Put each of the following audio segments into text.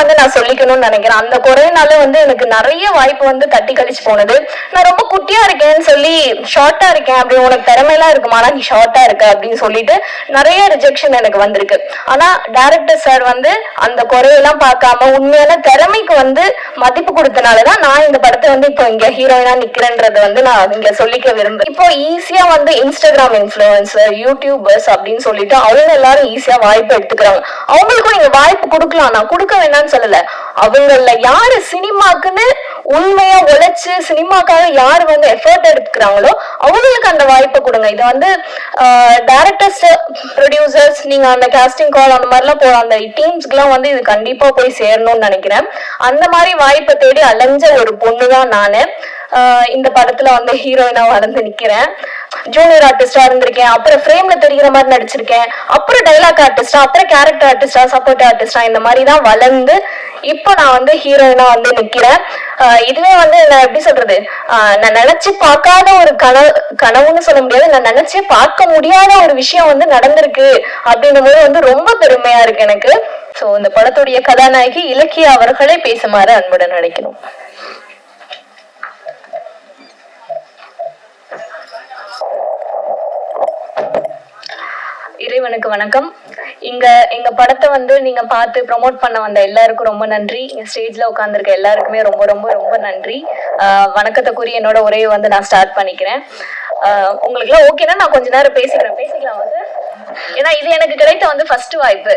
வந்து நான் சொல்லிக்கணும்னு நினைக்கிறேன். அந்த குறையினால வந்து எனக்கு நிறைய வாய்ப்பு வந்து தட்டி கழிச்சு போனது. நான் ரொம்ப குட்டியா இருக்கேன்னு சொல்லி ஷார்ட்டா இருக்கேன். அப்படி உனக்கு திறமையெல்லாம் இருக்குமா? நீ ஷார்ட்டா இருக்க அப்படின்னு சொல்லிட்டு நிறைய ரிஜெக்ஷன் எனக்கு வந்திருக்கு. ஆனா டைரக்டர் சார் வந்து அந்த குறையெல்லாம் பார்க்காம உண்மையான திறமைக்கு வந்து மதிப்பு கொடுத்தனாலதான் நான் இந்த படத்தை வந்து இப்போ இங்க ஹீரோயினா நிக்கிறேன்றது வந்து நான் இங்க சொல்லிக்க விரும்புறேன். இப்போ ஈஸியா வந்து இன்ஸ்டாகிராம் இன்ஃபுளுசர் யூடியூபர்ஸ் அப்படின்னு சொல்லிட்டு அவங்க எல்லாரும் ஈஸியா வாய்ப்பு எடுத்துக்கிறாங்க. அவங்களுக்கும் நீங்க வாய்ப்பு கொடுக்கலாம். நான் கொடுக்க வேணாம்னு சொல்லல. அவங்கள யாரு சினிமாக்குன்னு உண்மையா உழைச்சு சினிமாக்காக யார் வந்து எஃபர்ட் எடுத்துக்கிறாங்களோ அவங்களுக்கு அந்த வாய்ப்பை கொடுங்க. இது வந்து டேரக்டர்ஸ் ப்ரொடியூசர்ஸ் நீங்க அந்த கேஸ்டிங் கால் அந்த மாதிரிலாம் போற அந்த டீம்ஸ்க்குலாம் வந்து இது கண்டிப்பா போய் சேரணும்னு நினைக்கிறேன். அந்த மாதிரி வாய்ப்பை தேடி அலைஞ்ச ஒரு பொண்ணு தான் நானு இந்த படத்துல வந்து ஹீரோயினா வளர்ந்து நிக்கிறேன். ஜூனியர் ஆர்டிஸ்டா இருந்திருக்கேன். அப்புறம் ஃப்ரேம்ல தெரிகிற மாதிரி நடிச்சிருக்கேன். அப்புறம் டைலாக் ஆர்டிஸ்டா அப்புறம் கேரக்டர் ஆர்டிஸ்டா சப்போர்ட் ஆர்டிஸ்டா இந்த மாதிரி தான் வளர்ந்து இப்போ நான் வந்து ஹீரோயினா வந்து நிக்கிறேன். இதுவே வந்து நான் எப்படி சொல்றது? ஆஹ் நான் நினைச்சு பார்க்காத ஒரு கனவு கனவுன்னு சொல்ல முடியாது. நான் நினைச்சே பார்க்க முடியாத ஒரு விஷயம் வந்து நடந்திருக்கு அப்படின்னும் போது வந்து ரொம்ப பெருமையா இருக்கு எனக்கு. சோ இந்த படத்துடைய கதாநாயகி இலக்கியா அவர்களே பேசுமாறு அன்புடன் நினைக்கணும் இறைவனுக்கு வணக்கம். இங்க எங்க படத்தை வந்து நீங்க பார்த்து ப்ரொமோட் பண்ண வந்த எல்லாருக்கும் ரொம்ப நன்றி. இங்க ஸ்டேஜ்ல உட்காந்துருக்க எல்லாருக்குமே ரொம்ப ரொம்ப ரொம்ப நன்றி. வணக்கத்தை கூறி என்னோட உரையை வந்து நான் ஸ்டார்ட் பண்ணிக்கிறேன். உங்களுக்கு எல்லாம் ஓகேனா நான் கொஞ்ச நேரம் பேசிக்கிறேன். பேசிக்கலாம் வந்து. ஏன்னா இது எனக்கு கிடைத்த வந்து ஃபர்ஸ்ட் வாய்ப்பு.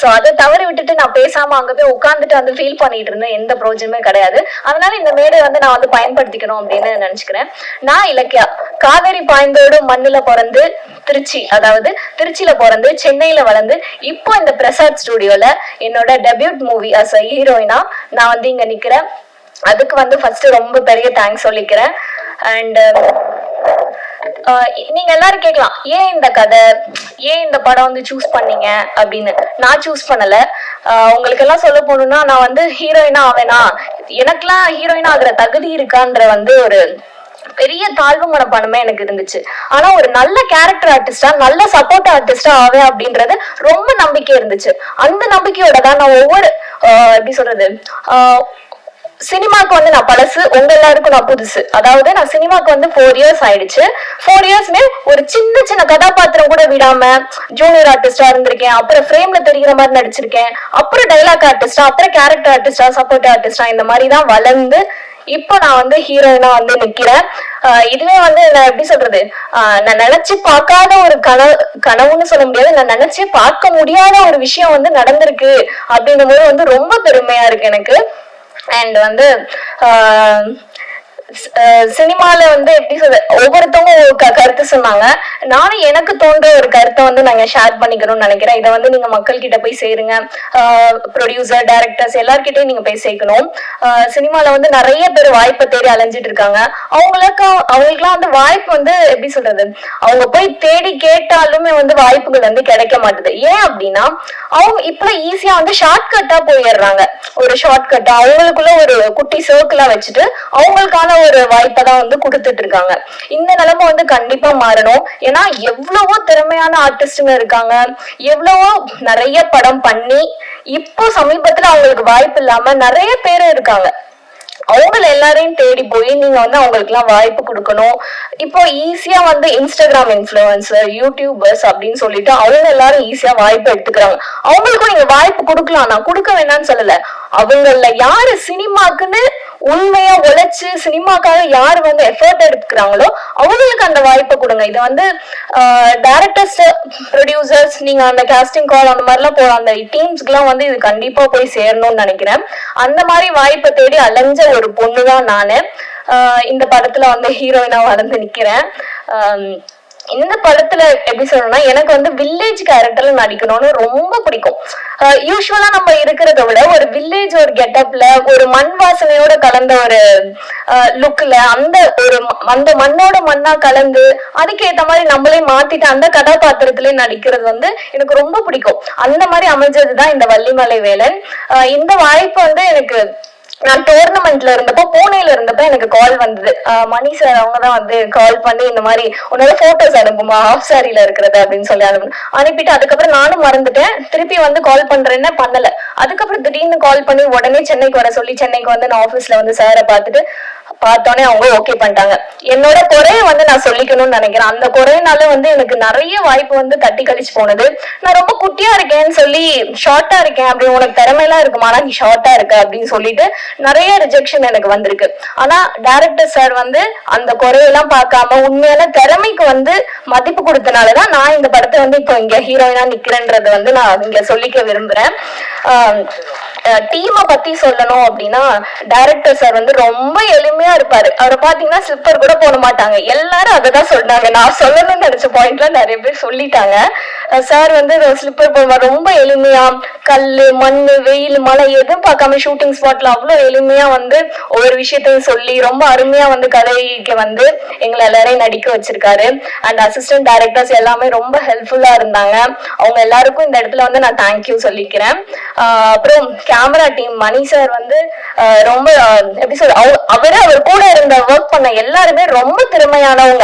ஸோ அதை தவறி விட்டுட்டு நான் பேசாம அங்க போய் உட்காந்துட்டு வந்து ஃபீல் பண்ணிட்டு இருந்தேன். எந்த பிரோஜனமே கிடையாது. அதனால இந்த மேடை வந்து நான் வந்து பயன்படுத்திக்கணும் அப்படின்னு நினைச்சுக்கிறேன். நான் இலக்கியா. காவேரி பாய்ந்தோடு மண்ணுல பிறந்து திருச்சி அதாவது திருச்சியில பிறந்து சென்னையில வளர்ந்து இப்போ இந்த பிரசாத் ஸ்டுடியோல என்னோட டெபியூட் மூவி அஸ் அ ஹீரோயினா நான் வந்து இங்க நிக்கிறேன். அதுக்கு வந்து ஃபர்ஸ்ட் ரொம்ப பெரிய தேங்க்ஸ் சொல்லிக்கிறேன். அண்ட் நீங்க எல்லாரும் கேட்கலாம் ஏன் இந்த கதை? ஏன் இந்த படம் வந்து சூஸ் பண்ணீங்க அப்படின்னு? நான் சூஸ் பண்ணல. உங்களுக்கு எல்லாம் சொல்ல போகணும்னா நான் வந்து ஹீரோயினா ஆவேனா? எனக்கெல்லாம் ஹீரோயினா ஆகுற தகுதி இருக்கான்ற வந்து ஒரு பெரிய தாழ்வு மனப்பான்மை எனக்கு இருந்துச்சு. ஆனா ஒரு நல்ல கேரக்டர் ஆர்டிஸ்டா நல்ல சப்போர்ட் ஆர்டிஸ்டா ஆவேன் அப்படின்றது ரொம்ப நம்பிக்கை இருந்துச்சு. அந்த நம்பிக்கையோட தான் நான் ஒவ்வொரு ஆஹ் எப்படி சொல்றது ஆஹ் சினிமாக்கு வந்து நான் பழசு உங்க எல்லாருக்கும் நான் புதுசு. அதாவது நான் சினிமாக்கு வந்து ஃபோர் இயர்ஸ் ஆயிடுச்சு. ஃபோர் இயர்ஸ்மே ஒரு சின்ன சின்ன கதாபாத்திரம் கூட விடாம ஜூனியர் ஆர்டிஸ்டா இருந்திருக்கேன். அப்புறம் ஃப்ரேம்ல தெரிகிற மாதிரி நடிச்சிருக்கேன். அப்புறம் டைலாக் ஆர்டிஸ்டா அப்புறம் கேரக்டர் ஆர்டிஸ்டா சப்போர்ட் ஆர்டிஸ்டா இந்த மாதிரி தான் வளர்ந்து இப்போ நான் வந்து ஹீரோயினா வந்து நிக்கிறேன். இதுவே வந்து நான் எப்படி சொல்றது? நான் நினைச்சு பார்க்காத ஒரு கனவு கனவுன்னு சொல்ல முடியாது. நான் நினைச்சே பார்க்க முடியாத ஒரு விஷயம் வந்து நடந்திருக்கு அப்படின்னும் போது வந்து ரொம்ப பெருமையா இருக்கு எனக்கு. அண்ட் வந்து ஆஹ் ஸ்- ஆஹ் சினிமால வந்து எப்படி சொல்ற ஒவ்வொருத்தவங்க க- கருத்து சொன்னாங்க. நானும் எனக்கு தோன்ற ஒரு கருத்தை வந்து நாங்க ஷேர் பண்ணிக்கணும்னு நினைக்கிறேன். இதை வந்து நீங்க மக்கள் கிட்ட போய் சேருங்க. ப்ரொடியூசர் டைரக்டர்ஸ் எல்லார்கிட்டயும் நீங்க போய் சேர்க்கணும். சினிமால வந்து நிறைய பேர் வாய்ப்பை தேடி அலைஞ்சிட்டு இருக்காங்க. அவங்களுக்கு அவங்களுக்குலாம் வந்து வாய்ப்பு வந்து எப்படி சொல்றது அவங்க போய் தேடி கேட்டாலுமே வந்து வாய்ப்புகள் வந்து கிடைக்க மாட்டுது. ஏன் அப்படின்னா அவங்க இப்ப ஈஸியா வந்து ஷார்ட்கட்டா போயிடுறாங்க. ஒரு ஷார்ட்கட்டா அவங்களுக்குள்ள ஒரு குட்டி சர்க்கிளா வச்சுட்டு அவங்களுக்கான ஒரு வாய்ப்பை தான் வந்து கொடுத்துட்டு இருக்காங்க. இந்த நிலைமை வந்து கண்டிப்பா மாறணும். ஏன்னா எவ்வளவோ திறமையான ஆர்டிஸ்டுங்க இருக்காங்க. எவ்வளவோ நிறைய படம் பண்ணி இப்போ சமீபத்துல அவங்களுக்கு வாய்ப்பு இல்லாம நிறைய பேர் இருக்காங்க. அவங்கள எல்லாரையும் தேடி போய் நீங்க வந்து அவங்களுக்கு எல்லாம் வாய்ப்பு கொடுக்கணும். இப்போ ஈஸியா வந்து இன்ஸ்டாகிராம் இன்ஃபுளுசர் யூடியூபர்ஸ் அப்படின்னு சொல்லிட்டு அவங்க எல்லாரும் ஈஸியா வாய்ப்பு எடுத்துக்கிறாங்க. அவங்களுக்கும் நீங்க வாய்ப்பு கொடுக்கலாம். நான் கொடுக்க வேணாம்னு சொல்லல. அவங்கள யாரு சினிமாக்குன்னு உண்மையா உழைச்சு சினிமாக்காக யார் வந்து எஃபர்ட் எடுக்கிறாங்களோ அவங்களுக்கு அந்த வாய்ப்பை கொடுங்க. இது வந்து டேரக்டர்ஸ் ப்ரொடியூசர்ஸ் நீங்க அந்த கேஸ்டிங் கால் அந்த மாதிரிலாம் போற அந்த டீம்ஸ்க்குலாம் வந்து இது கண்டிப்பா போய் சேரணும்னு நினைக்கிறேன். அந்த மாதிரி வாய்ப்பை தேடி அலைஞ்ச ஒரு பொண்ணு தான் நானு இந்த படத்துல வந்து ஹீரோயினா வளர்ந்து நிக்கிறேன். இந்த படத்துல எப்படி சொல்லணும்னா எனக்கு வந்து வில்லேஜ் கேரக்டர்ல நடிக்கணும்னு ரொம்ப பிடிக்கும். யூஸ்வலா நம்ம இருக்கிறத விட ஒரு வில்லேஜ் ஒரு கெட்டப்ல ஒரு மண் வாசனையோட கலந்த ஒரு லுக்ல அந்த ஒரு அந்த மண்ணோட மண்ணா கலந்து அதுக்கேத்த மாதிரி நம்மளே மாத்திட்டு அந்த கதாபாத்திரத்திலே நடிக்கிறது வந்து எனக்கு ரொம்ப பிடிக்கும். அந்த மாதிரி அமைஞ்சதுதான் இந்த வள்ளிமலை வேலன். இந்த வாய்ப்பு வந்து எனக்கு நான் டோர்னமெண்ட்ல இருந்தப்போ பூனேல இருந்தப்போ எனக்கு கால் வந்தது. மணி சார் அவங்க தான் வந்து கால் பண்ணி இந்த மாதிரி உன்னோட போட்டோஸ் அனுப்புமா ஹாஃப் சாரில இருக்கிறது அப்படின்னு சொல்லி அனுப்பு அனுப்பிட்டு அதுக்கப்புறம் நானும் மறந்துட்டேன். திருப்பி வந்து கால் பண்றேன்னு பண்ணல. அதுக்கப்புறம் திடீர்னு கால் பண்ணி உடனே சென்னைக்கு வர சொல்லி சென்னைக்கு வந்து நான் ஆபீஸ்ல வந்து சாரை பார்த்துட்டு பார்த்தோன்னே அவங்க ஓகே பண்ணிட்டாங்க. என்னோட குறைய வந்து நான் சொல்லிக்கணும்னு நினைக்கிறேன். அந்த குறையினால வந்து எனக்கு நிறைய வாய்ப்பு வந்து தட்டி கழிச்சு போனது. நான் ரொம்ப குட்டியா இருக்கேன்னு சொல்லி ஷார்ட்டா இருக்கேன் அப்படி உனக்கு திறமையெல்லாம் இருக்குமா? ஆனா நீ ஷார்ட்டா இருக்க அப்படின்னு சொல்லிட்டு நிறைய ரிஜெக்ஷன் எனக்கு வந்திருக்கு. ஆனா டைரக்டர் சார் வந்து அந்த குறையெல்லாம் பார்க்காம உண்மையான திறமைக்கு வந்து மதிப்பு கொடுத்தனாலதான் நான் இந்த படத்தை வந்து இப்போ இங்க ஹீரோயினா நிக்கிறேன்றது வந்து நான் இங்க சொல்லிக்க விரும்புறேன். டீமை பத்தி சொல்லணும் அப்படின்னா டைரக்டர் சார் வந்து ரொம்ப எளிமையா இருப்பாரு. அவரை பாத்தீங்கன்னா ஸ்லிப்பர் கூட போட மாட்டாங்க. எல்லாரும் அதை தான் சொன்னாங்க. நான் சொல்லணும்னு நினைச்ச பாயிண்ட்ல நிறைய பேர் சொல்லிட்டாங்க. சார் வந்து ஸ்லிப்பர் போடுவார். ரொம்ப எளிமையா கல்லு மண் வெயில் மழை எதுவும் பார்க்காம ஷூட்டிங் ஸ்பாட்ல அவ்வளவு எளிமையா வந்து ஒவ்வொரு விஷயத்தையும் சொல்லி ரொம்ப அருமையா வந்து கதைக்கு வந்து எங்களை எல்லாரையும் நடிக்க வச்சிருக்காரு. அண்ட் அசிஸ்டன்ட் டைரக்டர்ஸ் எல்லாமே ரொம்ப ஹெல்ப்ஃபுல்லா இருந்தாங்க. அவங்க எல்லாருக்கும் இந்த இடத்துல வந்து நான் தேங்க்யூ சொல்லிக்கிறேன். அப்புறம் கேமரா டீம் மணி சார் வந்து ரொம்ப எப்படி சொல்ற அவ- அவரு அவர் கூட இருந்த ஒர்க் பண்ண எல்லாருமே ரொம்ப திறமையானவங்க.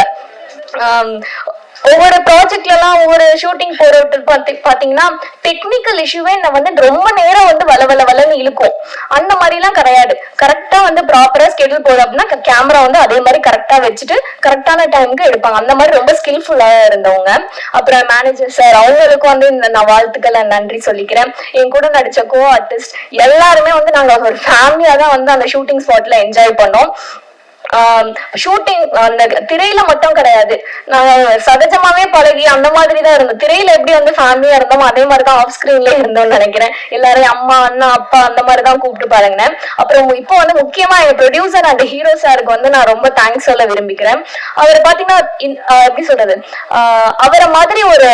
ஒவ்வொரு ப்ராஜெக்ட்ல எல்லாம் ஒவ்வொரு ஷூட்டிங் போறது பார்த்து பாத்தீங்கன்னா டெக்னிக்கல் இஷ்யூவே நான் வந்து ரொம்ப நேரம் வந்து வள வள வளன்னு இழுக்கும். அந்த மாதிரி எல்லாம் கிடையாது கரெக்டா வந்து ப்ராப்பரா ஸ்கெடியூல் போகுது அப்படின்னா கேமரா வந்து அதே மாதிரி கரெக்டா வச்சுட்டு கரெக்டான டைமுக்கு எடுப்பாங்க. அந்த மாதிரி ரொம்ப ஸ்கில்ஃபுல்லா இருந்தவங்க. அப்புறம் மேனேஜர் சார் அவங்களுக்கும் வந்து இந்த நான் வாழ்த்துக்களை நன்றி சொல்லிக்கிறேன். என் கூட நடிச்ச கோ ஆர்டிஸ்ட் எல்லாருமே வந்து நாங்க ஒரு ஃபேமிலியா தான் வந்து அந்த ஷூட்டிங் ஸ்பாட்ல என்ஜாய் பண்ணோம். ஷூட்டிங் அந்த திரையில மட்டும் கிடையாது. நான் சகஜமாவே பழகி அந்த மாதிரி தான் இருந்தோம் திரையில எப்படி வந்து ஃபேமிலியா இருந்தோம் அதே மாதிரி தான் ஆஃப் ஸ்கிரீன்ல இருந்தோம்னு நினைக்கிறேன். எல்லாரையும் அம்மா அண்ணா அப்பா அந்த மாதிரி தான் கூப்பிட்டு பழகினேன். அப்புறம் இப்போ வந்து முக்கியமா என் ப்ரொடியூசர் அந்த ஹீரோ சாருக்கு வந்து நான் ரொம்ப தேங்க்ஸ் சொல்ல விரும்பிக்கிறேன் அவர் பாத்தீங்கன்னா எப்படி சொல்றது? அவரை மாதிரி ஒரு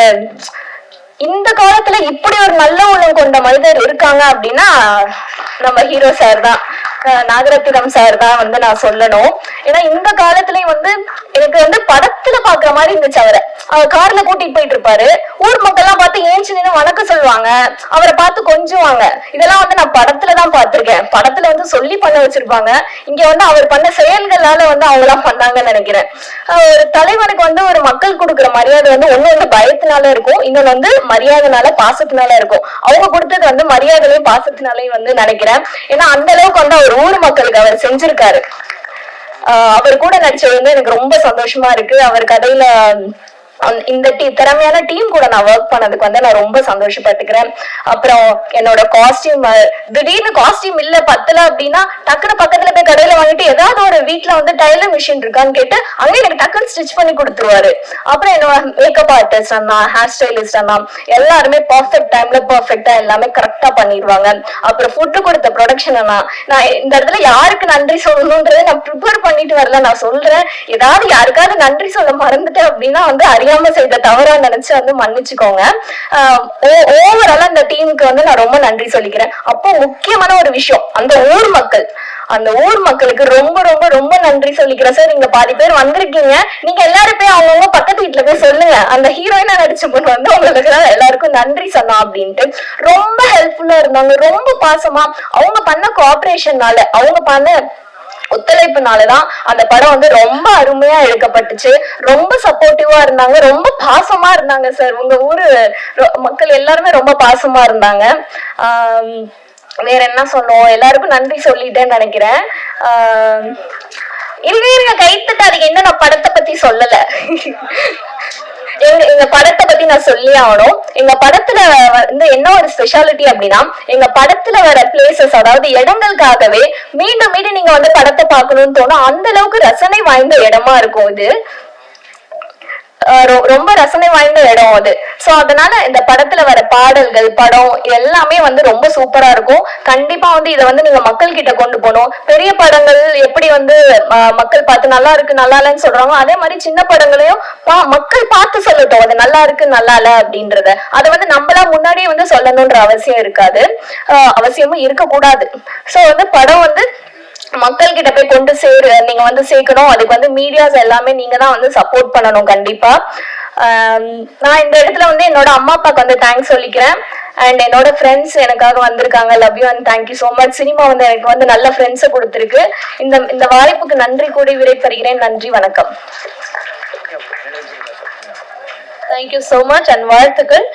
இந்த காலத்துல இப்படி ஒரு நல்ல உள்ளம் கொண்ட மனிதர் இருக்காங்க அப்படின்னா நம்ம ஹீரோ சார் தான். நாகரத்தினம் சார் தான் வந்து நான் சொல்லணும். ஏன்னா இந்த காலத்துலயும் வந்து எனக்கு வந்து படத்துல பாக்குற மாதிரி இருந்துச்சு அவரை. அவர் கார்ல கூட்டிட்டு போயிட்டு இருப்பாரு. ஊர் மக்கள் எல்லாம் பார்த்து ஏஞ்சி நின்று வணக்கம் சொல்லுவாங்க. அவரை பார்த்து கொஞ்சுவாங்க. இதெல்லாம் வந்து நான் படத்துல தான் பார்த்திருக்கேன். படத்துல வந்து சொல்லி பண்ண வச்சிருப்பாங்க. இங்க வந்து அவர் பண்ண செயல்களால வந்து அவங்க எல்லாம் பண்ணாங்கன்னு நினைக்கிறேன். ஒரு தலைவனுக்கு வந்து ஒரு மக்கள் கொடுக்குற மரியாதை வந்து ஒண்ணு வந்து பயத்தினால இருக்கும். இன்னொன்னு வந்து மரியாதைனால பாசத்தினால இருக்கும். அவங்க கொடுத்தது வந்து மரியாதையிலையும் பாசத்தினாலையும் வந்து நினைக்கிறேன். ஏன்னா அந்த அளவுக்கு வந்து அவர் ஊர் மக்களுக்கு அவர் செஞ்சிருக்காரு. ஆஹ் அவர் கூட நடிச்சது வந்து எனக்கு ரொம்ப சந்தோஷமா இருக்கு. அவர் கதையில இந்த டீ திறமையான டீம் கூட நான் ஒர்க் பண்ணதுக்கு வந்து நான் ரொம்ப சந்தோஷப்பட்டுக்கிறேன். அப்புறம் என்னோட காஸ்டியூம் திடீர்னு காஸ்டியூம் இல்ல பத்தல அப்படின்னா டக்குனு பக்கத்துல போய் கடையில வாங்கிட்டு ஏதாவது ஒரு வீட்ல வந்து டைலர் மிஷின் இருக்கான்னு கேட்டு அங்கே எனக்கு டக்குன்னு ஸ்டிச் பண்ணி கொடுத்துருவாரு. அப்புறம் என்னோட மேக்கப் ஆர்டிஸ்ட் அண்ணா ஹேர் ஸ்டைலிஸ்ட் அண்ணா எல்லாருமே பர்ஃபெக்ட் டைம்ல பர்ஃபெக்டா எல்லாமே கரெக்டா பண்ணிடுவாங்க அப்புறம் ஃபுட்டு கொடுத்த ப்ரொடக்ஷன் அண்ணா நான் இந்த இடத்துல யாருக்கு நன்றி சொல்லணுன்றதை நான் ப்ரிப்பேர் பண்ணிட்டு வரல நான் சொல்றேன். ஏதாவது யாருக்காவது நன்றி சொல்ல மறந்துட்டேன் அப்படின்னா வந்து அறியாம செய்த தவறா நினைச்சு வந்து மன்னிச்சுக்கோங்க. ஓவராலா அந்த டீமுக்கு வந்து நான் ரொம்ப நன்றி சொல்லிக்கிறேன். அப்போ முக்கியமான ஒரு விஷயம் அந்த ஊர் மக்கள். அந்த ஊர் மக்களுக்கு ரொம்ப ரொம்ப ரொம்ப நன்றி சொல்லிக்கிறேன். சார் இங்க பாதி பேர் வந்திருக்கீங்க. நீங்க எல்லாரும் போய் அவங்கவுங்க பக்கத்து வீட்டுல போய் சொல்லுங்க. அந்த ஹீரோயினா நடிச்ச பொண்ணு வந்து உங்களுக்கு எல்லாருக்கும் நன்றி சொன்னா அப்படின்ட்டு. ரொம்ப ஹெல்ப்ஃபுல்லா இருந்தாங்க. ரொம்ப பாசமா. அவங்க பண்ண கோஆபரேஷன்னால அவங்க பண்ண ஒத்துழைப்புனாலதான் அந்த படம் வந்து ரொம்ப அருமையா எடுக்கப்பட்டுச்சு. ரொம்ப சப்போர்ட்டிவா இருந்தாங்க. ரொம்ப பாசமா இருந்தாங்க சார் உங்க ஊரு ரொ- மக்கள் எல்லாருமே ரொம்ப பாசமா இருந்தாங்க. வேற என்ன சொல்லுவோம் எல்லாருக்கும் நன்றி சொல்லிட்டேன்னு நினைக்கிறேன். ஆம், இருங்க இருங்க கை தட்டாதீங்க இன்னும் நான் படத்தை பத்தி சொல்லல. எங்க எங்க படத்தை பத்தி நான் சொல்லி ஆகணும். எங்க படத்துல வந்து என்ன ஒரு ஸ்பெஷாலிட்டி அப்படின்னா எங்க படத்துல வர பிளேசஸ் அதாவது இடங்களுக்காகவே மீண்டும் மீண்டும் நீங்க வந்து படத்தை பார்க்கணும்னு தோணும். அந்த அளவுக்கு ரசனை வாய்ந்த இடமா இருக்கும் இது. ரொம்ப ரசனை வாய்ந்த இடம் அது. சோ அதனால இந்த படத்துல வர பாடல்கள் படம் எல்லாமே வந்து ரொம்ப சூப்பரா இருக்கும். கண்டிப்பா வந்து இதை வந்து நீங்க மக்கள் கிட்ட கொண்டு போகணும். பெரிய படங்கள் எப்படி வந்து மக்கள் பார்த்து நல்லா இருக்கு நல்லா இல்லைன்னு சொல்றாங்க அதே மாதிரி சின்ன படங்களையும் பா- மக்கள் பார்த்து சொல்லட்டும். அது நல்லா இருக்கு நல்லா இல்ல அப்படின்றத. அதை வந்து நம்மளா முன்னாடியே வந்து சொல்லணும்ன்ற அவசியம் இருக்காது. அவசியமும் இருக்கக்கூடாது. சோ வந்து படம் வந்து மக்கள் கிட்ட போய் கொண்டு சேரு நீங்க வந்து சேர்க்கணும். அதுக்கு வந்து மீடியாஸ் எல்லாமே நீங்க தான் வந்து சப்போர்ட் பண்ணணும் கண்டிப்பா. நான் இந்த இடத்துல வந்து என்னோட அம்மா அப்பாக்கு வந்து தேங்க்ஸ் சொல்லிக்கிறேன். அண்ட் என்னோட ஃப்ரெண்ட்ஸ் எனக்காக வந்திருக்காங்க. Love you and thank you so much cinema வந்து எனக்கு வந்து நல்ல ஃப்ரெண்ட்ஸை கொடுத்துருக்கு. இந்த இந்த வாய்ப்புக்கு நன்றி கூடி விடைபெறுகிறேன். நன்றி வணக்கம். தேங்க்யூ ஸோ மச் அண்ட் வாழ்த்துக்கள்.